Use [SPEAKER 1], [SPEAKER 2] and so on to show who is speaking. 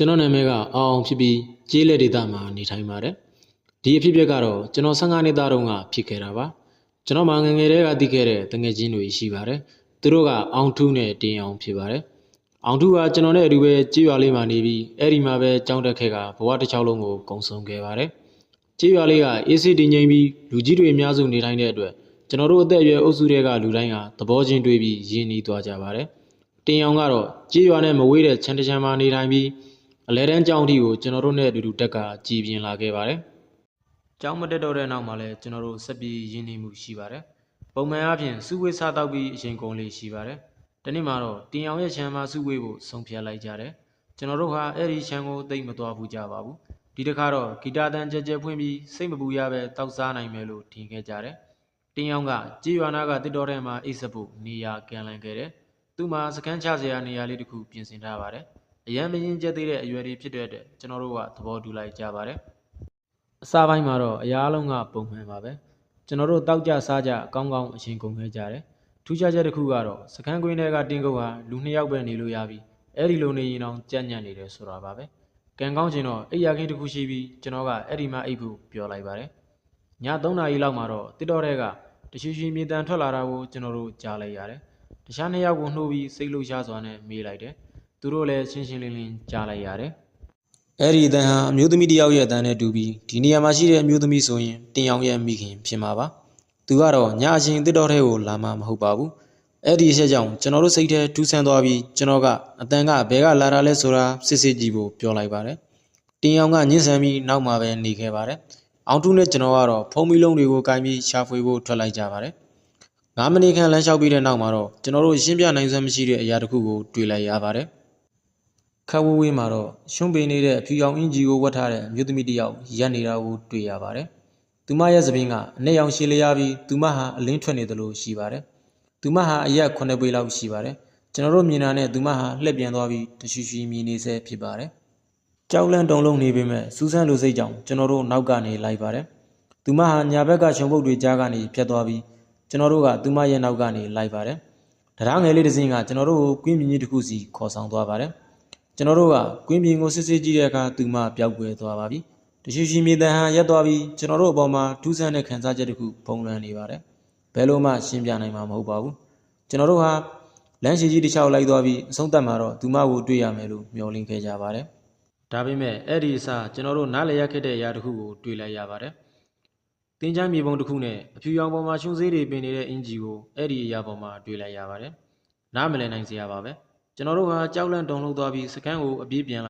[SPEAKER 1] ကျွန်တော်နာမည်ကအောင်အောင်ဖြစ်ပြီးကျေးလက်ဒေသမှာနေထိုင်ပါတယ်ဒီအဖြစ်အပျက်ကတော့ကျွန်တော်15နှစ်သားတုန်းကဖြစ်ခဲ့တာပါကျွန်တော်မှငယ်ငယ်တည်းကသိခဲ့တဲ့တငယ်ချင်းတွေရှိပါတယ်သူတို့ကအောင်ထူးနဲ့တင်းအောင်ဖြစ်ပါတယ်အောင်ထူးကကျွန်တော်နဲ့အတူပဲကြေးရွာလေးမှာနေပြီးအဲ့ဒီမှာပဲကြောင်းတက်ခဲ့ကဘဝတစ်ချောင်းလုံးကိုကုံဆုံးခဲ့ပါတယ်ကြေးရွာလေးကအေးစစ်တည်ငြိမ်ပြီးလူကြီးတွေအများစုနေထိုင်တဲ့အတွက်ကျွန်တော်တို့အသက်အရွယ်အုပ်စုတွေကလူတိုင်းကသဘောချင်းတွေးပြီးရင်းနှီးသွားကြပါတယ်တင်းအောင်ကတော့ကြေးရွာနဲ့မဝေးတဲ့ချန်တချန်မှာနေထိုင်ပြီး အလဲတန်းကျောင်းအထိကိုကျွန်တော်တို့နဲ့အတူတူတက်ကကြည်ပြင်းလာခဲ့ပါတယ်။ကျောင်းမတက်တော့တဲ့နောက်မှာလည်းကျွန်တော်တို့ဆက်ပြီးရင်းနှီးမှုရှိပါတယ်။ပုံမှန်အားဖြင့်စုဝေးစားတောက်ပြီးအချိန်ကုန်လေးရှိပါတယ်။ဒီနေ့မှာတော့တင်အောင်ရဲ့ခြံမှာစုဝေးဖို့ဆုံးဖြတ်လိုက်ကြတယ်။ကျွန်တော်တို့ဟာအဲ့ဒီခြံကိုသိမ့်မသွားဘူးကြပါဘူး။ဒီတစ်ခါတော့ဂီတာတန်ကြဲကြဲဖွင့်ပြီးစိတ်မပူရပဲတောက်စားနိုင်မယ်လို့ထင်ခဲ့ကြတယ်။တင်အောင်ကကြေးရွာနာကတစ်တော်ထဲမှာအိတ်ဆက်ဖို့နေရာကန်လန်ခဲ့တယ်။သူ့မှာစကန်းချစရာနေရာလေးတစ်ခုပြင်ဆင်ထားပါတယ်။ အရန်မရင်ကျက်သေးတဲ့အရွယ်တွေဖြစ်တဲ့အတွက်ကျွန်တော်တို့ကသဘောတူလိုက်ကြပါတယ်။အစားပိုင်းမှာတော့အရာအလုံးကပုံမှန်ပါပဲ။ကျွန်တော်တို့တောက်ကြစားကြကောင်းကောင်းအချိန်ကုန်ခဲ့ကြတယ်။ထူးခြားချက်တစ်ခုကတော့စကန်းကွင်းတွေကတင်းကုတ်ဟာလူနှစ်ယောက်ပဲနေလို့ရပြီးအဲ့ဒီလိုနေရင်တော့ကြက်ညံ့နေတယ်ဆိုတာပါပဲ။ကံကောင်းချင်တော့အိယာခင်းတစ်ခုရှိပြီးကျွန်တော်ကအဲ့ဒီမှာအိပ်ဖို့ပြောလိုက်ပါတယ်။ည3နာရီလောက်မှာတော့တစ်တော်တွေကတရှိရှိမြေတန်ထွက်လာတာကိုကျွန်တော်တို့ကြားလိုက်ရတယ်။တခြားနှစ်ယောက်ကိုနှိုးပြီးစိတ်လှုပ်ရှားစွာနဲ့မေးလိုက်တယ်။ သူတို့လည်းရှင်းရှင်းလင်းလင်းကြားလိုက်ရတယ်။အဲ့ဒီအတန်ဟာအမျိုးသမီးတစ်ယောက်ရဲ့အတန်နဲ့တူပြီးဒီနေရာမှာရှိတဲ့အမျိုးသမီးဆိုရင်တင်အောင်ရဲ့မိခင်ဖြစ်မှာပါ။သူကတော့ညအချင်းတစ်တော်ထဲကိုလာမှမဟုတ်ပါဘူး။အဲ့ဒီအချက်ကြောင့်ကျွန်တော်တို့စိတ်ထဲထူးဆန်းသွားပြီးကျွန်တော်ကအတန်ကဘဲကလာတာလဲဆိုတာစစ်စစ်ကြည့်ဖို့ပြောလိုက်ပါတယ်။တင်အောင်ကညှင်းဆန်ပြီးနောက်မှာပဲနေခဲ့ပါတယ်။အောင်တူးနဲ့ကျွန်တော်ကတော့ဖုံးမီလုံးတွေကိုကင်ပြီးရှာဖွေဖို့ထွက်လိုက်ကြပါတယ်။9မိနစ်ခန့်လမ်းလျှောက်ပြီးတဲ့နောက်မှာတော့ကျွန်တော်တို့ရှင်းပြနိုင်စွမ်းမရှိတဲ့အရာတစ်ခုကိုတွေ့လိုက်ရပါတယ်။ ခက်ဝဝေးမှာတော့ရှွန့်ပေနေတဲ့အဖြူရောင်အင်ဂျီကိုဝတ်ထားတဲ့အမျိုးသမီးတစ်ယောက်ရက်နေတာကိုတွေ့ရပါတယ်။သူမရဲ့သပင်းကအနဲ့ရောင်ရှည်လျားပြီးသူမဟာအလင်းထွက်နေသလိုရှိပါတယ်။သူမဟာအရက်9ပေလောက်ရှိပါတယ်။ကျွန်တော်တို့မြင်တာနဲ့သူမဟာလှည့်ပြန်သွားပြီးတရှိရှိမြင်နေဆဲဖြစ်ပါတယ်။ကြောက်လန့်တုန်လုံးနေပေမဲ့စူးစမ်းလိုစိတ်ကြောင့်ကျွန်တော်တို့နောက်ကနေလိုက်ပါတယ်။သူမဟာညာဘက်ကခြုံပုတ်တွေကြားကနေဖြတ်သွားပြီးကျွန်တော်တို့ကသူမရဲ့နောက်ကနေလိုက်ပါတယ်။တရားငယ်လေးတစ်စင်းကကျွန်တော်တို့ကိုကွင်းမြင်ကြီးတစ်ခုစီခေါ်ဆောင်သွားပါတယ်။ ကျွန်တော်တို့ကကွင်းမြင်ကိုစစ်စစ်ကြည့်တဲ့အခါသူမပျောက်ကွယ်သွားပါပြီ။တရှိရှိမြေတန်ဟန်ရက်သွားပြီးကျွန်တော်တို့အပေါ်မှာထူးဆန်းတဲ့ခံစားချက်တစ်ခုပုံလွှမ်းနေပါတယ်။ဘယ်လိုမှရှင်းပြနိုင်မှာမဟုတ်ပါဘူး။ကျွန်တော်တို့ဟာလမ်းရှိကြီးတစ်လျှောက်လိုက်သွားပြီးအဆုံးသတ်မှာတော့သူမကိုတွေ့ရမယ်လို့မျှော်လင့်ခဲ့ကြပါတယ်။ဒါပေမဲ့အဲ့ဒီအစားကျွန်တော်တို့နားလည်ရခဲ့တဲ့အရာတစ်ခုကိုတွေ့လိုက်ရပါတယ်။တင်းချမ်းမြေပုံတစ်ခုနဲ့အဖြူရောင်ပေါ်မှာရှုံးသေးတွေပင်နေတဲ့အင်ဂျီကိုအဲ့ဒီအရာပေါ်မှာတွေ့လိုက်ရပါတယ်။နားမလည်နိုင်စရာပါပဲ။ ကျွန်တော်တို့ဟာကြောက်လန့်တုန်လှုပ်သွားပြီးစကန်းကိုအပြေးပြန်